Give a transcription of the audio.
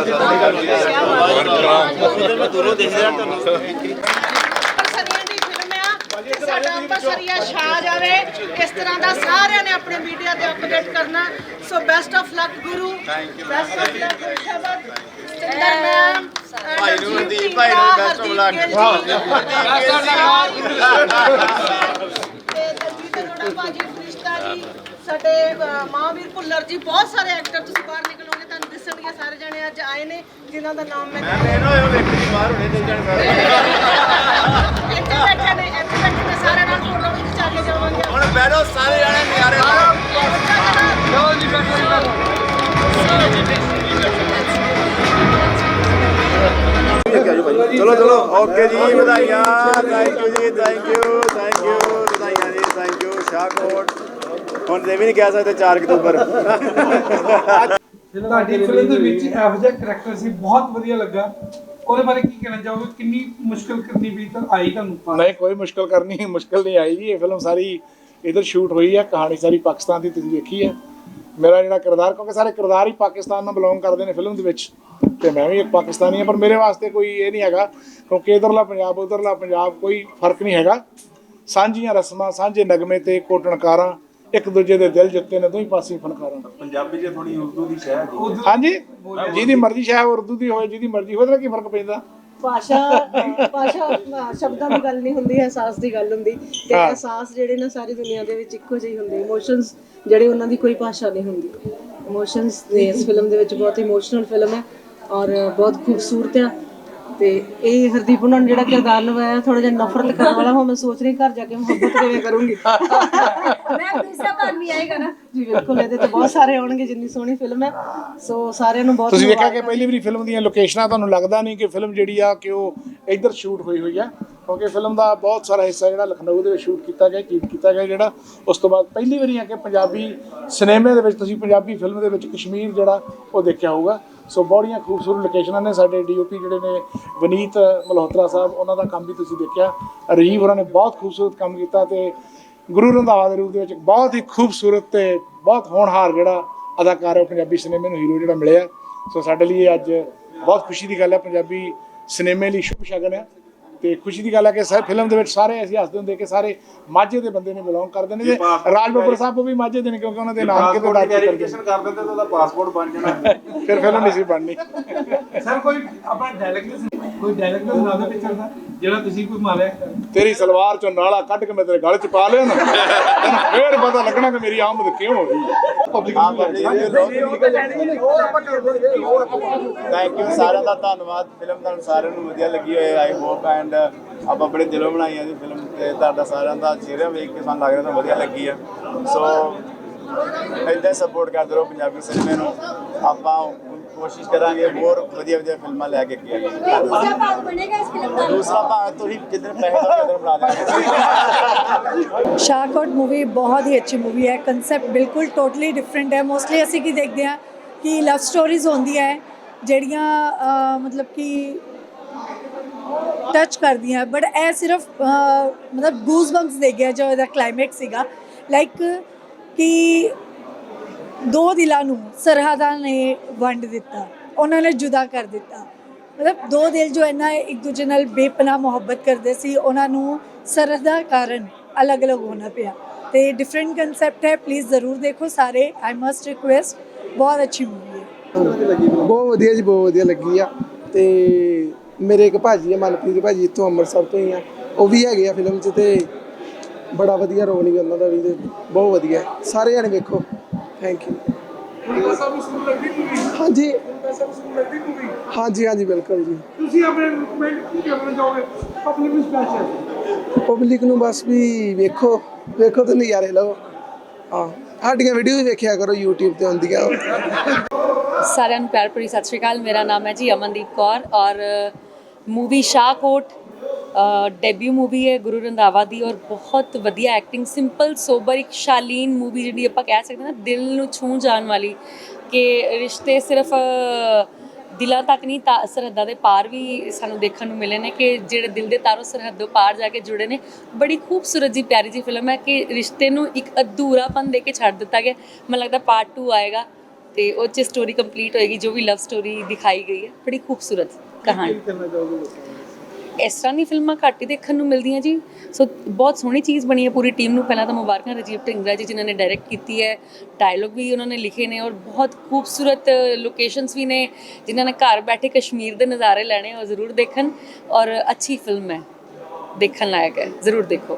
ਅੰਬਰਸਰੀਆਂ ਦੀ film ਆ ਕਿ ਸਾਡਾ ਅੰਬਰਸਰੀਆ ਛਾ ਜਾਵੇ। ਇਸ ਤਰ੍ਹਾਂ ਦਾ ਸਾਰਿਆਂ ਨੇ ਆਪਣੇ ਮੀਡੀਆ ਤੇ ਅਪਡੇਟ ਕਰਨਾ। So best of luck Guru best of luck ਸ਼ਬਦ ਸਿੰਦਰ ਮੈਮ ਭਾਈ ਨੂੰ ਦੀ ਭਾਈ ਨੂੰ ਬੈਸਟ ਆਫ ਲੱਕ ਤੇ ਦਲਜੀਤ ਅਰੋੜਾ ਭਾਜੀ ਸਾਡੇ ਮਹਾਂਵੀਰ ਭੁੱਲਰ ਜੀ ਬਹੁਤ ਸਾਰੇ ਐਕਟਰ ਤੁਸੀਂ ਬਾਹਰ ਨਿਕਲੋਗੇ ਤੁਹਾਨੂੰ ਦਿਸਣਗੇ ਸਾਰੇ ਜਣੇ ਅੱਜ ਆਏ ਨੇ ਜਿਨ੍ਹਾਂ ਦਾ ਨਾਮ ਮੈਂ ਇੱਥੇ ਬੈਠੇ ਨੇ ਇੱਥੇ ਬੈਠੇ ਨੇ ਸਾਰਿਆਂ ਨਾਲ ਫੋਟੋ ਵਿੱਚ ਚੱਲ ਕੇ ਜਾਵਾਂਗੇ। ਹੁਣ ਬੈਠੋ ਸਾਰੇ ਜਣੇ ਨਿਆਰੇ ਚਲੋ ਚਲੋ ਓਕੇ ਜੀ ਵਧਾਈਆਂ। ਥੈਂਕ ਯੂ ਜੀ ਥੈਂਕ ਯੂ ਥੈਂਕ ਯੂ ਵਧਾਈਆਂ ਜੀ ਥੈਂਕ ਯੂ ਸ਼ਾਹਕੋਟ। ਹੁਣ ਦੇ ਵੀ ਨਹੀਂ ਕਹਿ ਸਕਦੇ 4 ਅਕਤੂਬਰ ਤੁਹਾਡੀ ਫਿਲਮ ਦੇ ਵਿੱਚ ਇਹੋ ਜਿਹਾ ਕਰੈਕਟਰ ਸੀ ਬਹੁਤ ਵਧੀਆ ਲੱਗਾ। ਉਹਦੇ ਬਾਰੇ ਕੀ ਕਹਿਣਾ ਚਾਹੋਗੇ? ਕਿੰਨੀ ਮੁਸ਼ਕਲ ਕਰਨੀ ਪਈ ਤਾਂ ਆਈ ਤੁਹਾਨੂੰ? ਨਹੀਂ ਕੋਈ ਮੁਸ਼ਕਲ ਕਰਨੀ ਮੁਸ਼ਕਲ ਨਹੀਂ ਆਈ ਜੀ। ਇਹ ਫਿਲਮ ਸਾਰੀ ਇਧਰ ਸ਼ੂਟ ਹੋਈ ਹੈ ਕਹਾਣੀ ਸਾਰੀ ਪਾਕਿਸਤਾਨ ਦੀ ਤੁਸੀਂ ਵੇਖੀ ਹੈ ਮੇਰਾ ਜਿਹੜਾ ਕਿਰਦਾਰ ਕਿਉਂਕਿ ਸਾਰੇ ਕਿਰਦਾਰ ਹੀ ਪਾਕਿਸਤਾਨ ਨਾਲ ਬਿਲੋਂਗ ਕਰਦੇ ਨੇ ਫਿਲਮ ਦੇ ਵਿੱਚ। ਤੇ ਮੈਂ ਵੀ ਇੱਕ ਪਾਕਿਸਤਾਨੀ ਹਾਂ ਪਰ ਮੇਰੇ ਵਾਸਤੇ ਕੋਈ ਇਹ ਨਹੀਂ ਹੈਗਾ ਕਿਉਂਕਿ ਇਧਰਲਾ ਪੰਜਾਬ ਉਧਰਲਾ ਪੰਜਾਬ ਕੋਈ ਫ਼ਰਕ ਨਹੀਂ ਹੈਗਾ। ਸਾਂਝੀਆਂ ਰਸਮਾਂ ਸਾਂਝੇ ਨਗਮੇ ਤੇ ਕੋਟਣਕਾਰਾਂ ਇੱਕ ਦੂਜੇ ਦੇ ਦਿਲ ਜਿੱਤੇ ਨੇ ਦੋਹੀਂ ਪਾਸੇ ਫਨਕਾਰਾਂ ਪੰਜਾਬੀ ਚ ਥੋੜੀ ਉਰਦੂ ਦੀ ਸ਼ਹਿਰ ਜੀ ਹਾਂਜੀ? ਜਿਹਦੀ ਮਰਜ਼ੀ ਸ਼ਾਇਦ ਉਰਦੂ ਦੀ ਹੋਵੇ ਜਿਹਦੀ ਮਰਜ਼ੀ ਹੋਵੇ ਉਹਦਾ ਕੀ ਫ਼ਰਕ ਪੈਂਦਾ? ਭਾਸ਼ਾ ਭਾਸ਼ਾ ਸ਼ਬਦਾਂ ਦੀ ਗੱਲ ਨਹੀਂ ਹੁੰਦੀ ਅਹਿਸਾਸ ਦੀ ਗੱਲ ਹੁੰਦੀ। ਤੇ। ਅਹਿਸਾਸ ਜਿਹੜੇ ਨਾ ਸਾਰੀ ਦੁਨੀਆ ਦੇ ਵਿੱਚ ਇੱਕੋ ਜਿਹੇ ਹੁੰਦੇ। ਇਮੋਸ਼ਨਸ ਜਿਹੜੇ ਉਹਨਾਂ ਦੀ ਕੋਈ ਭਾਸ਼ਾ ਨਹੀਂ ਹੁੰਦੀ। ਇਮੋਸ਼ਨਸ ਇਸ ਫਿਲਮ ਦੇ ਵਿੱਚ ਬਹੁਤ ਇਮੋਸ਼ਨਲ ਫਿਲਮ ਹੈ ਔਰ ਬਹੁਤ ਖੂਬਸੂਰਤ ਹੈ। ਤੇ ਇਹ ਹਰਦੀਪ ਉਹਨਾਂ ਨੇ ਜਿਹੜਾ ਕਿਰਦਾਰ ਨਿਭਾਇਆ ਥੋੜਾ ਜਿਹਾ ਨਫ਼ਰਤ ਕਰਨ ਵਾਲਾ ਹੋ ਮੈਂ ਸੋਚ ਰਹੀ ਘਰ ਜਾ ਕੇ ਮੁਹੱਬਤ ਕਿਵੇਂ ਕਰੂੰਗੀ। ਮੈਂ ਦੂਸਰਾ ਭਾਗ ਵੀ ਆਏਗਾ ਨਾ। ਜੀ ਬਿਲਕੁਲ ਇਹਦੇ ਤੇ ਬਹੁਤ ਸਾਰੇ ਆਉਣਗੇ ਜਿੰਨੀ ਸੋਹਣੀ ਫਿਲਮ ਹੈ। ਸੋ ਸਾਰਿਆਂ ਨੂੰ ਬਹੁਤ ਤੁਸੀਂ ਵੇਖਿਆ ਕਿ ਪਹਿਲੀ ਵਾਰੀ ਫਿਲਮ ਦੀਆਂ ਲੋਕੇਸ਼ਨਾਂ ਤੁਹਾਨੂੰ ਲੱਗਦਾ ਨਹੀਂ ਕਿ ਫਿਲਮ ਜਿਹੜੀ ਆ ਕਿ ਉਹ ਇੱਧਰ ਸ਼ੂਟ ਹੋਈ ਹੋਈ ਆ? ਕਿਉਂਕਿ ਫਿਲਮ ਦਾ ਬਹੁਤ ਸਾਰਾ ਹਿੱਸਾ ਜਿਹੜਾ ਲਖਨਊ ਦੇ ਵਿੱਚ ਸ਼ੂਟ ਕੀਤਾ ਗਿਆ ਕੀਟ ਕੀਤਾ ਗਿਆ ਜਿਹੜਾ, ਉਸ ਤੋਂ ਬਾਅਦ ਪਹਿਲੀ ਵਾਰੀ ਆ ਕਿ ਪੰਜਾਬੀ ਸਿਨੇਮੇ ਦੇ ਵਿੱਚ, ਤੁਸੀਂ ਪੰਜਾਬੀ ਫਿਲਮ ਦੇ ਵਿੱਚ ਕਸ਼ਮੀਰ ਜਿਹੜਾ, ਉਹ ਦੇਖਿਆ ਹੋਊਗਾ। ਸੋ ਬੜੀਆਂ ਖੂਬਸੂਰਤ ਲੋਕੇਸ਼ਨਾਂ ਨੇ ਸਾਡੇ ਡੀਓਪੀ ਜਿਹੜੇ ਨੇ, ਵਨੀਤ ਮਲਹੋਤਰਾ ਸਾਹਿਬ, ਉਹਨਾਂ ਦਾ ਕੰਮ ਵੀ ਤੁਸੀਂ ਦੇਖਿਆ। ਰਜੀਵ ਹੋਰਾਂ ਨੇ ਬਹੁਤ ਖੂਬਸੂਰਤ ਕੰਮ ਕੀਤਾ ਤੇ ਗੁਰੂ ਰੰਧਾਵਾ ਦੇ ਰੂਪ ਦੇ ਵਿੱਚ ਬਹੁਤ ਹੀ ਖੂਬਸੂਰਤ ਤੇ ਬਹੁਤ ਹੋਣਹਾਰ ਜਿਹੜਾ ਅਦਾਕਾਰ ਹੈ ਪੰਜਾਬੀ ਸਿਨੇਮੇ ਨੂੰ ਹੀਰੋ ਜਿਹੜਾ ਮਿਲਿਆ। ਸੋ ਸਾਡੇ ਲਈ ਇਹ ਅੱਜ ਬਹੁਤ ਖੁਸ਼ੀ ਦੀ ਗੱਲ ਹੈ, ਪੰਜਾਬੀ ਸਿਨੇਮੇ ਲਈ ਸ਼ੁਭ ਸ਼ਗਨ ਹੈ। ਤੇ ਖੁਸ਼ੀ ਦੀ ਗੱਲ ਹੈ ਕਿ ਸਾਰੇ ਫਿਲਮ ਦੇ ਵਿੱਚ ਸਾਰੇ ਅਸੀਂ ਹੱਸਦੇ ਹੁੰਦੇ ਕਿ ਸਾਰੇ ਮਾਝੇ ਦੇ ਬੰਦੇ ਨੇ ਬਿਲੋਂਗ ਕਰਦੇ ਨੇ। ਤੇ ਰਾਜ ਬੱਬਰ ਸਾਹਿਬ ਉਹ ਵੀ ਮਾਝੇ ਦੇ ਨੇ ਕਿਉਂਕਿ ਉਹਨਾਂ ਦੇ ਨਾਮ ਕਿਤੇ ਵੈਰੀਫਿਕੇਸ਼ਨ ਕਰ ਦਿੰਦੇ ਤਾਂ ਉਹਦਾ ਪਾਸਪੋਰਟ ਬਣ ਜਾਣਾ। ਫਿਰ ਫਿਲਮ ਨਹੀਂ ਸੀ ਬਣਨੀ। ਸਰ ਕੋਈ ਆਪਣਾ ਡਾਇਲੌਗ ਕੋਈ ਡਾਇਲੌਗ ਦਾ ਸੁਣਾ ਪਿਕਚਰ ਦਾ। ਜਿਹੜਾ ਤੁਸੀਂ ਕੋਈ ਮਾਰਿਆ ਤੇਰੀ ਸਲਵਾਰ ਚੋਂ ਨਾਲਾ ਕੱਢ ਕੇ ਮੈਂ ਤੇਰੇ ਗਲ 'ਚ ਪਾ ਲਿਆ ਨਾ ਤੈਨੂੰ ਫੇਰ ਪਤਾ ਲੱਗਣਾ ਕਿ ਮੇਰੀ ਆਮਦ ਕਿਉਂ ਹੋ ਹੈ ਪਬਲਿਕ ਥੈਂਕ ਯੂ ਸਾਰਿਆਂ ਦਾ ਧੰਨਵਾਦ। ਫਿਲਮ ਤੁਹਾਨੂੰ ਸਾਰਿਆਂ ਨੂੰ ਵਧੀਆ ਲੱਗੀ ਹੋਏ ਆਈ ਹੋਪ ਐਂਡ ਆਪਾਂ ਬੜੇ ਦਿਲੋਂ ਬਣਾਈ ਹੈ ਜੀ ਫਿਲਮ ਤੇ ਤੁਹਾਡਾ ਸਾਰਿਆਂ ਦਾ ਚਿਹਰਾ ਵੇਖ ਕੇ ਸਾਨੂੰ ਲੱਗ ਰਿਹਾ ਤੁਹਾਨੂੰ ਵਧੀਆ ਲੱਗੀ ਹੈ। ਸੋ ਏਦਾਂ ਸਪੋਰਟ ਕਰਦੇ ਰਹੋ ਪੰਜਾਬੀ ਸਿਨੇਮੇ ਨੂੰ। ਆਪਾਂ ਕੋਸ਼ਿਸ਼ ਕਰਾਂਗੇ ਹੋਰ ਵਧੀਆ ਵਧੀਆ ਫਿਲਮਾਂ ਲੈ ਕੇ ਅੱਗੇ। ਦੂਸਰਾ ਭਾਗ ਬਣੇਗਾ ਇਸ ਫਿਲਮ ਦਾ? ਦੂਸਰਾ ਭਾਗ ਤੁਸੀਂ ਜਿੱਦਣ ਪੈਸੇ ਦੋ ਉਦੋਂ ਬਣਾ ਦੇਵਾਂਗੇ ਸ਼ਾਹਕੋਟ ਮੂਵੀ ਬਹੁਤ ਹੀ ਅੱਛੀ ਮੂਵੀ ਹੈ। ਕਨਸੈਪਟ ਬਿਲਕੁਲ ਟੋਟਲੀ ਡਿਫਰੈਂਟ ਹੈ। ਮੋਸਟਲੀ ਅਸੀਂ ਕੀ ਦੇਖਦੇ ਹਾਂ ਕਿ ਲਵ ਸਟੋਰੀਜ਼ ਹੁੰਦੀਆਂ ਹੈ ਜਿਹੜੀਆਂ ਮਤਲਬ ਕਿ ਟੱਚ ਕਰਦੀਆਂ ਬਟ ਇਹ ਸਿਰਫ ਮਤਲਬ ਗੂਜ਼ ਬੰਪਸ ਦੇ ਗਿਆ ਜੋ ਇਹਦਾ ਕਲਾਈਮੈਕਸ ਸੀਗਾ। ਲਾਈਕ ਕਿ ਦੋ ਦਿਲਾਂ ਨੂੰ ਸਰਹੱਦਾਂ ਨੇ ਵੰਡ ਦਿੱਤਾ, ਉਹਨਾਂ ਨੇ ਜੁਦਾ ਕਰ ਦਿੱਤਾ। ਮਤਲਬ ਦੋ ਦਿਲ ਜੋ ਇਹਨਾਂ ਇੱਕ ਦੂਜੇ ਨਾਲ ਬੇਪਨਾਹ ਮੁਹੱਬਤ ਕਰਦੇ ਸੀ, ਉਹਨਾਂ ਨੂੰ ਸਰਹੱਦਾਂ ਕਾਰਨ ਅਲੱਗ-ਅਲੱਗ ਹੋਣਾ ਪਿਆ। ਤੇ ਡਿਫਰੈਂਟ ਕਨਸੈਪਟ ਹੈ ਪਲੀਜ਼ ਜ਼ਰੂਰ ਦੇਖੋ ਸਾਰੇ ਆਈ ਮਸਟ ਰਿਕੁਐਸਟ ਬਹੁਤ ਅੱਛੀ ਮੂਵੀ ਹੈ। ਬਹੁਤ ਵਧੀਆ ਜੀ, ਬਹੁਤ ਵਧੀਆ ਲੱਗੀ ਆ। ਤੇ ਮੇਰੇ ਇੱਕ ਭਾਜੀ ਆ, ਮਨਪ੍ਰੀਤ ਭਾਜੀ, ਇੱਥੋਂ ਅੰਮ੍ਰਿਤਸਰ ਤੋਂ ਹੀ ਆ। ਉਹ ਵੀ ਹੈਗੇ ਆ ਫਿਲਮ 'ਚ ਤੇ ਬੜਾ ਵਧੀਆ ਰੋਲ ਹੀ ਉਹਨਾਂ ਦਾ ਵੀ ਬਹੁਤ ਵਧੀਆ। ਸਾਰੇ ਜਣੇ ਵੇਖੋ। ਥੈਂਕ ਯੂ ਹਾਂਜੀ। ਹਾਂਜੀ ਹਾਂਜੀ ਬਿਲਕੁਲ ਜੀ। ਤੁਸੀਂ ਆਪਣੇ ਕਮੈਂਟ ਕੀ ਕਰਨਾ ਚਾਹੋਗੇ? ਪਬਲਿਕ ਨੂੰ ਸਪੈਸ਼ਲ ਪਬਲਿਕ ਨੂੰ ਬਸ ਵੀ ਵੇਖੋ ਵੇਖੋ ਤੇ ਨਜ਼ਾਰੇ ਲਓ ਹਾਂ ਸਾਡੀਆਂ ਵੀਡੀਓ ਵੀ ਵੇਖਿਆ ਕਰੋ YouTube ਤੇ ਹੁੰਦੀਆਂ। ਸਾਰਿਆਂ ਨੂੰ ਪਿਆਰ ਭਰੀ ਸਤਿ ਸ਼੍ਰੀ ਅਕਾਲ। ਮੇਰਾ ਨਾਮ ਹੈ ਜੀ ਅਮਨਦੀਪ ਕੌਰ ਔਰ ਮੂਵੀ ਸ਼ਾਹਕੋਟ ਡੈਬਿਊ ਮੂਵੀ ਹੈ ਗੁਰੂ ਰੰਧਾਵਾ ਦੀ ਔਰ ਬਹੁਤ ਵਧੀਆ ਐਕਟਿੰਗ ਸਿੰਪਲ ਸੋਬਰ ਇੱਕ ਸ਼ਾਲੀਨ ਮੂਵੀ ਜਿਹੜੀ ਆਪਾਂ ਕਹਿ ਸਕਦੇ ਹਾਂ ਨਾ, ਦਿਲ ਨੂੰ ਛੂਹ ਜਾਣ ਵਾਲੀ ਕਿ ਰਿਸ਼ਤੇ ਸਿਰਫ ਦਿਲਾਂ ਤੱਕ ਨਹੀਂ, ਤਾਂ, ਸਰਹੱਦਾਂ ਦੇ ਪਾਰ ਵੀ ਸਾਨੂੰ ਦੇਖਣ ਨੂੰ ਮਿਲੇ ਨੇ ਕਿ ਜਿਹੜੇ ਦਿਲ ਦੇ ਤਾਰੋਂ ਸਰਹੱਦੋਂ ਪਾਰ ਜਾ ਕੇ ਜੁੜੇ ਨੇ। ਬੜੀ ਖੂਬਸੂਰਤ ਜੀ, ਪਿਆਰੀ ਜੀ ਫਿਲਮ ਹੈ ਕਿ ਰਿਸ਼ਤੇ ਨੂੰ ਇੱਕ ਅਧੂਰਾਪਨ ਦੇ ਕੇ ਛੱਡ ਦਿੱਤਾ ਗਿਆ। ਮੈਨੂੰ ਲੱਗਦਾ ਪਾਰਟ 2 ਆਏਗਾ ਤੇ ਉਹ 'ਚ ਸਟੋਰੀ ਕੰਪਲੀਟ ਹੋਏਗੀ, ਜੋ ਵੀ ਲਵ ਸਟੋਰੀ ਦਿਖਾਈ ਗਈ ਹੈ। ਬੜੀ ਖੂਬਸੂਰਤ ਕਹਾਣੀ ਕਰਨਾ ਚਾਹੋਗੇ ਲੋਕਾਂ ਨੂੰ ਇਸ ਤਰ੍ਹਾਂ ਦੀ ਫਿਲਮਾਂ ਘੱਟ ਹੀ ਦੇਖਣ ਨੂੰ ਮਿਲਦੀਆਂ ਜੀ। ਸੋ ਬਹੁਤ ਸੋਹਣੀ ਚੀਜ਼ ਬਣੀ ਹੈ ਪੂਰੀ ਟੀਮ ਨੂੰ। ਪਹਿਲਾਂ ਤਾਂ ਮੁਬਾਰਕਾਂ ਰਜੀਵ ਢਿੰਗਰਾ ਜੀ ਜਿਨ੍ਹਾਂ ਨੇ ਡਾਇਰੈਕਟ ਕੀਤੀ ਹੈ। ਡਾਇਲੋਗ ਵੀ ਉਹਨਾਂ ਨੇ ਲਿਖੇ ਨੇ ਔਰ ਬਹੁਤ ਖੂਬਸੂਰਤ ਲੋਕੇਸ਼ਨਸ ਵੀ ਨੇ ਜਿਨ੍ਹਾਂ ਨੇ ਘਰ ਬੈਠੇ ਕਸ਼ਮੀਰ ਦੇ ਨਜ਼ਾਰੇ ਲੈਣੇ ਉਹ ਜ਼ਰੂਰ ਦੇਖਣ। ਔਰ ਅੱਛੀ ਫਿਲਮ ਹੈ। ਦੇਖਣ ਲਾਇਕ ਹੈ। ਜ਼ਰੂਰ ਦੇਖੋ।